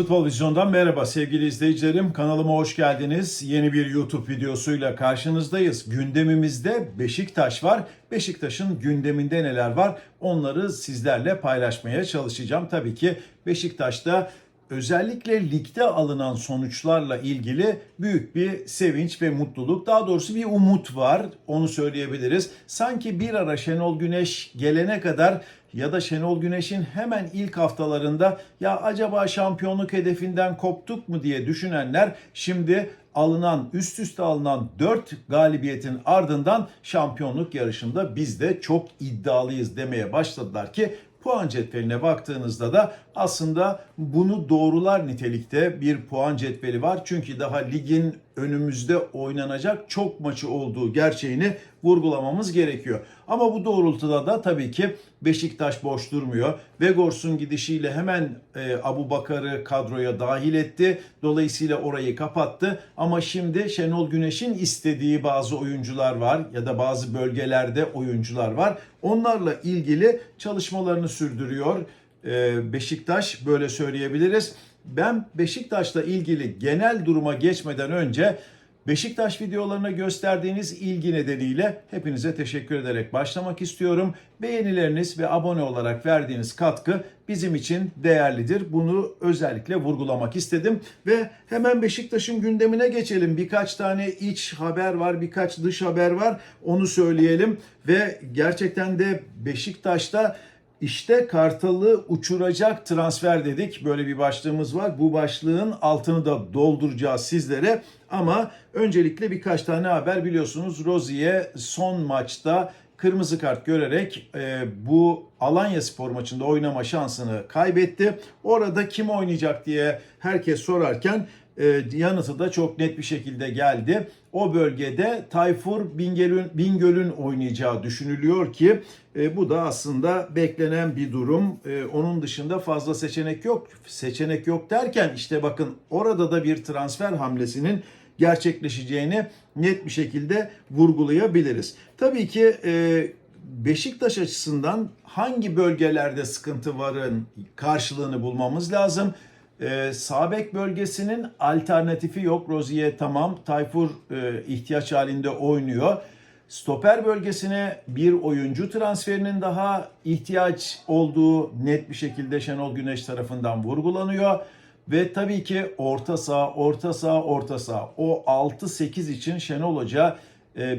Futbol Vizyon'dan merhaba sevgili izleyicilerim. Kanalıma hoş geldiniz. Yeni bir YouTube videosuyla karşınızdayız. Gündemimizde Beşiktaş var. Beşiktaş'ın gündeminde neler var? Onları sizlerle paylaşmaya çalışacağım. Tabii ki Beşiktaş'ta özellikle ligde alınan sonuçlarla ilgili büyük bir sevinç ve mutluluk, daha doğrusu bir umut var. Onu söyleyebiliriz. Sanki bir ara Şenol Güneş gelene kadar ya da Şenol Güneş'in hemen ilk haftalarında ya acaba şampiyonluk hedefinden koptuk mu diye düşünenler şimdi alınan üst üste alınan 4 galibiyetin ardından şampiyonluk yarışında biz de çok iddialıyız demeye başladılar ki puan cetveline baktığınızda da aslında bunu doğrular nitelikte bir puan cetveli var. Çünkü daha ligin önümüzde oynanacak çok maçı olduğu gerçeğini vurgulamamız gerekiyor. Ama bu doğrultuda da tabii ki Beşiktaş boş durmuyor. Vegors'un gidişiyle hemen e, Abu Bakar'ı kadroya dahil etti. Dolayısıyla orayı kapattı. Ama şimdi Şenol Güneş'in istediği bazı oyuncular var ya da bazı bölgelerde oyuncular var. Onlarla ilgili çalışmalarını sürdürüyor. E, Beşiktaş böyle söyleyebiliriz. Ben Beşiktaş'la ilgili genel duruma geçmeden önce Beşiktaş videolarına gösterdiğiniz ilgi nedeniyle hepinize teşekkür ederek başlamak istiyorum. Beğenileriniz ve abone olarak verdiğiniz katkı bizim için değerlidir. Bunu özellikle vurgulamak istedim ve hemen Beşiktaş'ın gündemine geçelim. Birkaç tane iç haber var, birkaç dış haber var. Onu söyleyelim ve gerçekten de Beşiktaş'ta işte Kartal'ı uçuracak transfer dedik. Böyle bir başlığımız var. Bu başlığın altını da dolduracağız sizlere. Ama öncelikle birkaç tane haber biliyorsunuz. Rozi'ye son maçta kırmızı kart görerek e, bu Alanya Spor maçında oynama şansını kaybetti. Orada kim oynayacak diye herkes sorarken e, yanıtı da çok net bir şekilde geldi. O bölgede Tayfur Bingöl'ün Bingöl'ün oynayacağı düşünülüyor ki e, bu da aslında beklenen bir durum. E, onun dışında fazla seçenek yok. Seçenek yok derken işte bakın orada da bir transfer hamlesinin gerçekleşeceğini net bir şekilde vurgulayabiliriz. Tabii ki e, Beşiktaş açısından hangi bölgelerde sıkıntı varın karşılığını bulmamız lazım. Ee, Sabek bölgesinin alternatifi yok. Rozier tamam. Tayfur e, ihtiyaç halinde oynuyor. Stoper bölgesine bir oyuncu transferinin daha ihtiyaç olduğu net bir şekilde Şenol Güneş tarafından vurgulanıyor. Ve tabii ki orta saha, orta saha, orta saha. O 6-8 için Şenol Hoca e,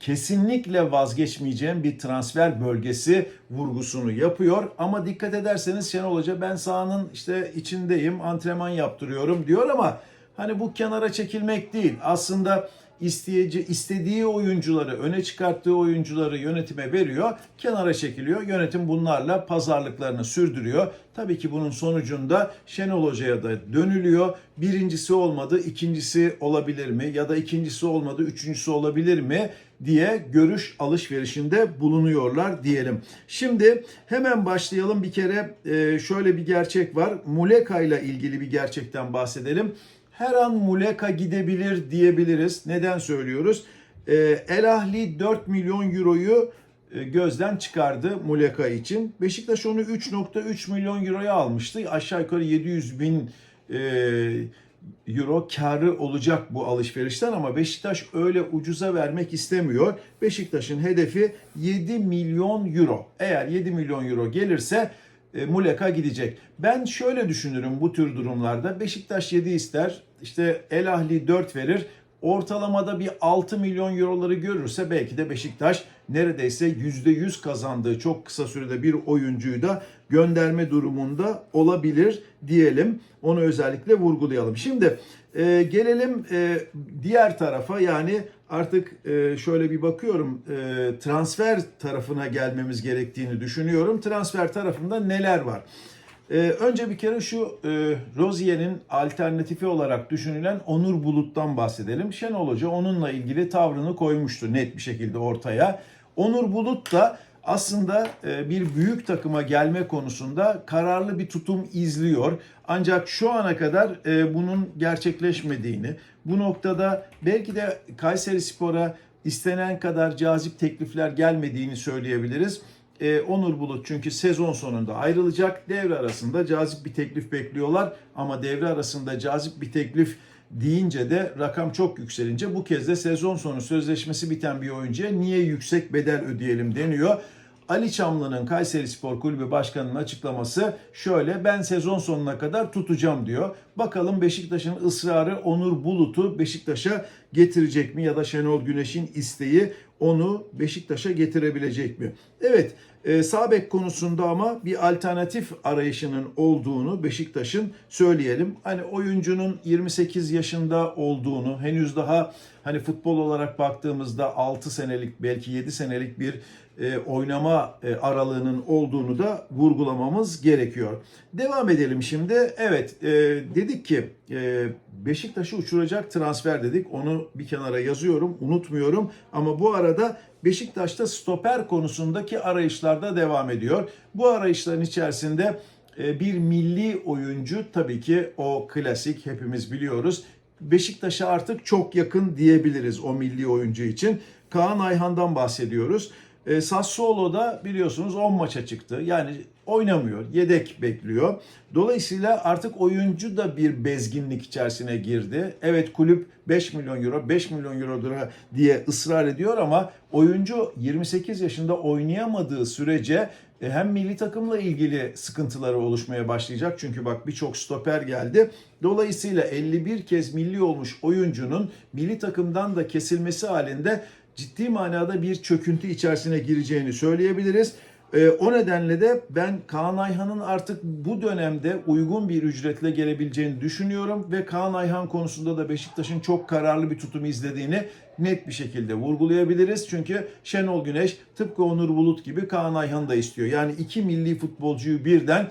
kesinlikle vazgeçmeyeceğim bir transfer bölgesi vurgusunu yapıyor. Ama dikkat ederseniz Şenol Hoca ben sahanın işte içindeyim, antrenman yaptırıyorum diyor ama hani bu kenara çekilmek değil. Aslında isteyeci istediği oyuncuları, öne çıkarttığı oyuncuları yönetime veriyor. Kenara çekiliyor. Yönetim bunlarla pazarlıklarını sürdürüyor. Tabii ki bunun sonucunda Şenol Hoca'ya da dönülüyor. Birincisi olmadı, ikincisi olabilir mi? Ya da ikincisi olmadı, üçüncüsü olabilir mi? diye görüş alışverişinde bulunuyorlar diyelim. Şimdi hemen başlayalım. Bir kere e, şöyle bir gerçek var. Muleka ile ilgili bir gerçekten bahsedelim her an Muleka gidebilir diyebiliriz. Neden söylüyoruz? Ee, El Ahli 4 milyon euroyu e, gözden çıkardı Muleka için. Beşiktaş onu 3.3 milyon euroya almıştı. Aşağı yukarı 700 bin e, euro karı olacak bu alışverişten ama Beşiktaş öyle ucuza vermek istemiyor. Beşiktaş'ın hedefi 7 milyon euro. Eğer 7 milyon euro gelirse e, Muleka gidecek. Ben şöyle düşünürüm bu tür durumlarda. Beşiktaş 7 ister, işte El Ahli 4 verir. Ortalamada bir 6 milyon euroları görürse belki de Beşiktaş neredeyse %100 kazandığı çok kısa sürede bir oyuncuyu da gönderme durumunda olabilir diyelim. Onu özellikle vurgulayalım. Şimdi e, gelelim e, diğer tarafa yani artık e, şöyle bir bakıyorum e, transfer tarafına gelmemiz gerektiğini düşünüyorum. Transfer tarafında neler var? Ee, önce bir kere şu e, Rozier'in alternatifi olarak düşünülen Onur Bulut'tan bahsedelim. Şenol Hoca onunla ilgili tavrını koymuştu net bir şekilde ortaya. Onur Bulut da aslında e, bir büyük takıma gelme konusunda kararlı bir tutum izliyor. Ancak şu ana kadar e, bunun gerçekleşmediğini, bu noktada belki de Kayseri Spor'a istenen kadar cazip teklifler gelmediğini söyleyebiliriz. E, Onur Bulut çünkü sezon sonunda ayrılacak. Devre arasında cazip bir teklif bekliyorlar. Ama devre arasında cazip bir teklif deyince de rakam çok yükselince bu kez de sezon sonu sözleşmesi biten bir oyuncuya niye yüksek bedel ödeyelim deniyor. Ali Çamlı'nın Kayseri Spor Kulübü Başkanı'nın açıklaması şöyle ben sezon sonuna kadar tutacağım diyor. Bakalım Beşiktaş'ın ısrarı Onur Bulut'u Beşiktaş'a getirecek mi ya da Şenol Güneş'in isteği onu Beşiktaş'a getirebilecek mi? Evet e, sağ bek konusunda ama bir alternatif arayışının olduğunu Beşiktaş'ın söyleyelim. Hani oyuncunun 28 yaşında olduğunu henüz daha hani futbol olarak baktığımızda 6 senelik belki 7 senelik bir e, oynama e, aralığının olduğunu da vurgulamamız gerekiyor. Devam edelim şimdi. Evet e, dedik ki e, Beşiktaş'ı uçuracak transfer dedik. Onu bir kenara yazıyorum, unutmuyorum. Ama bu arada Beşiktaş'ta stoper konusundaki arayışlar da devam ediyor. Bu arayışların içerisinde e, bir milli oyuncu tabii ki o klasik hepimiz biliyoruz. Beşiktaş'a artık çok yakın diyebiliriz o milli oyuncu için. Kaan Ayhan'dan bahsediyoruz. E, Sassuolo'da biliyorsunuz 10 maça çıktı. Yani oynamıyor, yedek bekliyor. Dolayısıyla artık oyuncu da bir bezginlik içerisine girdi. Evet kulüp 5 milyon euro, 5 milyon eurodur diye ısrar ediyor ama oyuncu 28 yaşında oynayamadığı sürece e, hem milli takımla ilgili sıkıntıları oluşmaya başlayacak. Çünkü bak birçok stoper geldi. Dolayısıyla 51 kez milli olmuş oyuncunun milli takımdan da kesilmesi halinde ciddi manada bir çöküntü içerisine gireceğini söyleyebiliriz. E, o nedenle de ben Kaan Ayhan'ın artık bu dönemde uygun bir ücretle gelebileceğini düşünüyorum ve Kaan Ayhan konusunda da Beşiktaş'ın çok kararlı bir tutum izlediğini net bir şekilde vurgulayabiliriz. Çünkü Şenol Güneş tıpkı Onur Bulut gibi Kaan Ayhan da istiyor. Yani iki milli futbolcuyu birden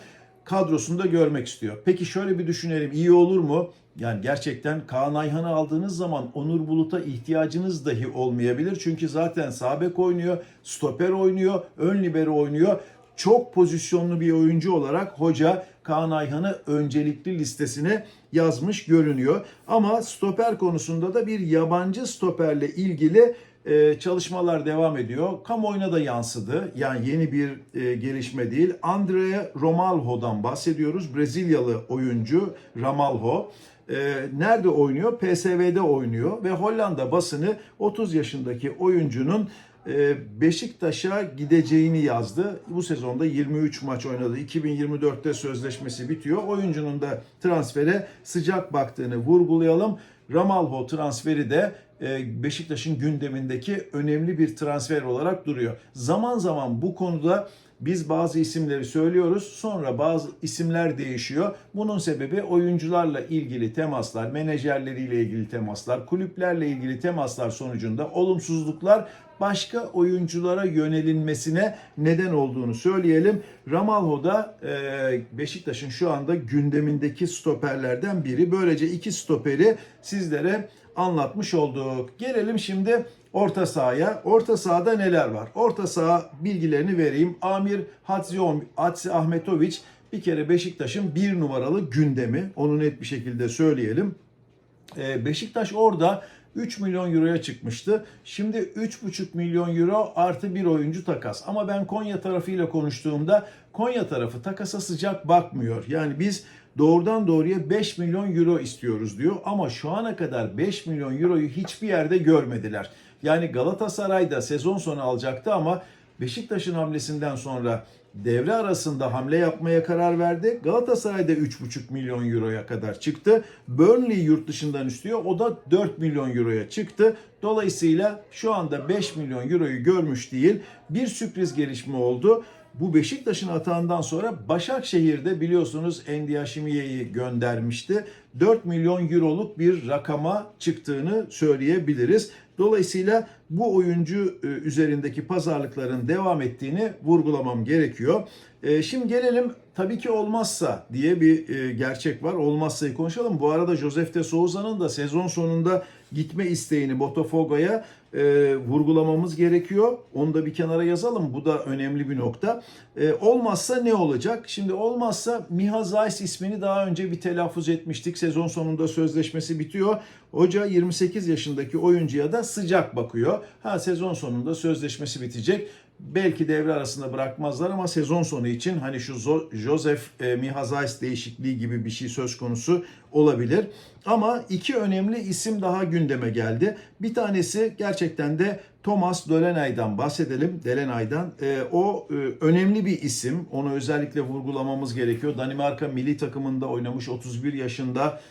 kadrosunda görmek istiyor. Peki şöyle bir düşünelim iyi olur mu? Yani gerçekten Kaan Ayhan'ı aldığınız zaman Onur Bulut'a ihtiyacınız dahi olmayabilir. Çünkü zaten sağ bek oynuyor, stoper oynuyor, ön libero oynuyor. Çok pozisyonlu bir oyuncu olarak hoca Kaan Ayhan'ı öncelikli listesine yazmış görünüyor. Ama stoper konusunda da bir yabancı stoperle ilgili e, çalışmalar devam ediyor. Kamuoyuna da yansıdı. Yani yeni bir e, gelişme değil. Andrea Romalho'dan bahsediyoruz. Brezilyalı oyuncu Ramalho. E, nerede oynuyor? PSV'de oynuyor ve Hollanda basını 30 yaşındaki oyuncunun e, Beşiktaş'a gideceğini yazdı. Bu sezonda 23 maç oynadı. 2024'te sözleşmesi bitiyor. Oyuncunun da transfere sıcak baktığını vurgulayalım. Ramalho transferi de Beşiktaş'ın gündemindeki önemli bir transfer olarak duruyor. Zaman zaman bu konuda biz bazı isimleri söylüyoruz sonra bazı isimler değişiyor. Bunun sebebi oyuncularla ilgili temaslar, menajerleriyle ilgili temaslar, kulüplerle ilgili temaslar sonucunda olumsuzluklar başka oyunculara yönelinmesine neden olduğunu söyleyelim. Ramalho da e, Beşiktaş'ın şu anda gündemindeki stoperlerden biri. Böylece iki stoperi sizlere anlatmış olduk. Gelelim şimdi orta sahaya. Orta sahada neler var? Orta saha bilgilerini vereyim. Amir Hatzi, Hatzi Ahmetoviç bir kere Beşiktaş'ın bir numaralı gündemi. Onu net bir şekilde söyleyelim. Ee, Beşiktaş orada 3 milyon euroya çıkmıştı. Şimdi 3,5 milyon euro artı bir oyuncu takas. Ama ben Konya tarafıyla konuştuğumda Konya tarafı takasa sıcak bakmıyor. Yani biz doğrudan doğruya 5 milyon euro istiyoruz diyor. Ama şu ana kadar 5 milyon euroyu hiçbir yerde görmediler. Yani Galatasaray'da sezon sonu alacaktı ama Beşiktaş'ın hamlesinden sonra devre arasında hamle yapmaya karar verdi. Galatasaray'da 3,5 milyon euroya kadar çıktı. Burnley yurt dışından istiyor. O da 4 milyon euroya çıktı. Dolayısıyla şu anda 5 milyon euroyu görmüş değil. Bir sürpriz gelişme oldu. Bu Beşiktaş'ın atağından sonra Başakşehir'de biliyorsunuz Endiaşimiye'yi göndermişti. 4 milyon euroluk bir rakama çıktığını söyleyebiliriz. Dolayısıyla bu oyuncu e, üzerindeki pazarlıkların devam ettiğini vurgulamam gerekiyor. E, şimdi gelelim tabii ki olmazsa diye bir e, gerçek var. Olmazsa'yı konuşalım. Bu arada Josef de Souza'nın da sezon sonunda gitme isteğini Botafogo'ya vurgulamamız gerekiyor. Onu da bir kenara yazalım. Bu da önemli bir nokta. Olmazsa ne olacak? Şimdi olmazsa Miha Zayis ismini daha önce bir telaffuz etmiştik. Sezon sonunda sözleşmesi bitiyor. Hoca 28 yaşındaki oyuncuya da sıcak bakıyor. Ha sezon sonunda sözleşmesi bitecek. Belki devre arasında bırakmazlar ama sezon sonu için hani şu Joseph e, Mihazais değişikliği gibi bir şey söz konusu olabilir. Ama iki önemli isim daha gündeme geldi. Bir tanesi gerçekten de Thomas Delaney'den bahsedelim. Delaney'den. E, o e, önemli bir isim. Onu özellikle vurgulamamız gerekiyor. Danimarka milli takımında oynamış 31 yaşında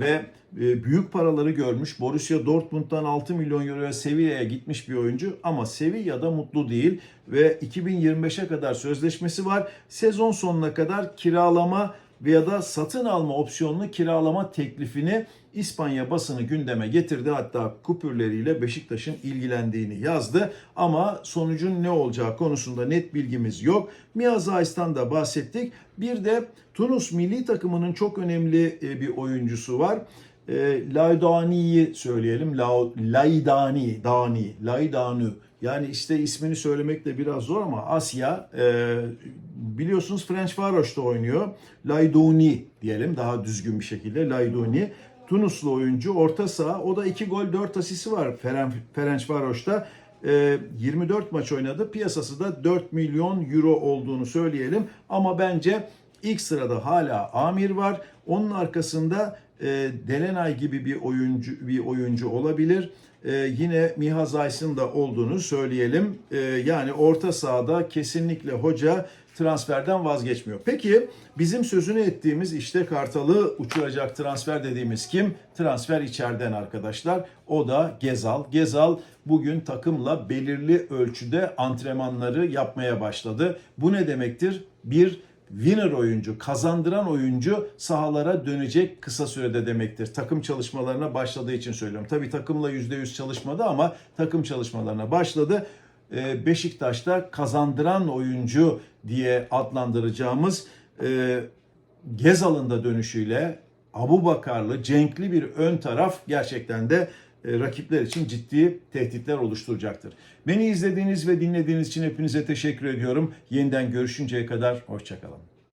ve e, büyük paraları görmüş. Borussia Dortmund'dan 6 milyon euroya Sevilla'ya gitmiş bir oyuncu ama Sevilla'da mutlu değil ve 2025'e kadar sözleşmesi var. Sezon sonuna kadar kiralama veya da satın alma opsiyonlu kiralama teklifini İspanya basını gündeme getirdi. Hatta kupürleriyle Beşiktaş'ın ilgilendiğini yazdı. Ama sonucun ne olacağı konusunda net bilgimiz yok. Mia Zais'tan da bahsettik. Bir de Tunus milli takımının çok önemli e, bir oyuncusu var. E, Laydani'yi söyleyelim. La- Laydani, Dani, Laydanu. Yani işte ismini söylemek de biraz zor ama Asya e, biliyorsunuz French Varoş'ta oynuyor. Layduni diyelim daha düzgün bir şekilde Layduni. Tunuslu oyuncu orta saha. O da 2 gol 4 asisi var Feren- Ferenc Varoş'ta. E, 24 maç oynadı. Piyasası da 4 milyon euro olduğunu söyleyelim. Ama bence ilk sırada hala Amir var. Onun arkasında e, Delenay gibi bir oyuncu bir oyuncu olabilir. E, yine Miha Zays'ın da olduğunu söyleyelim. E, yani orta sahada kesinlikle hoca transferden vazgeçmiyor. Peki bizim sözünü ettiğimiz işte Kartal'ı uçuracak transfer dediğimiz kim? Transfer içeriden arkadaşlar. O da Gezal. Gezal bugün takımla belirli ölçüde antrenmanları yapmaya başladı. Bu ne demektir? Bir winner oyuncu, kazandıran oyuncu sahalara dönecek kısa sürede demektir. Takım çalışmalarına başladığı için söylüyorum. Tabii takımla %100 çalışmadı ama takım çalışmalarına başladı. Ee, Beşiktaş'ta kazandıran oyuncu diye adlandıracağımız e, Gezal'ın da dönüşüyle Abu Bakarlı, Cenkli bir ön taraf gerçekten de e, rakipler için ciddi tehditler oluşturacaktır. Beni izlediğiniz ve dinlediğiniz için hepinize teşekkür ediyorum. Yeniden görüşünceye kadar hoşçakalın.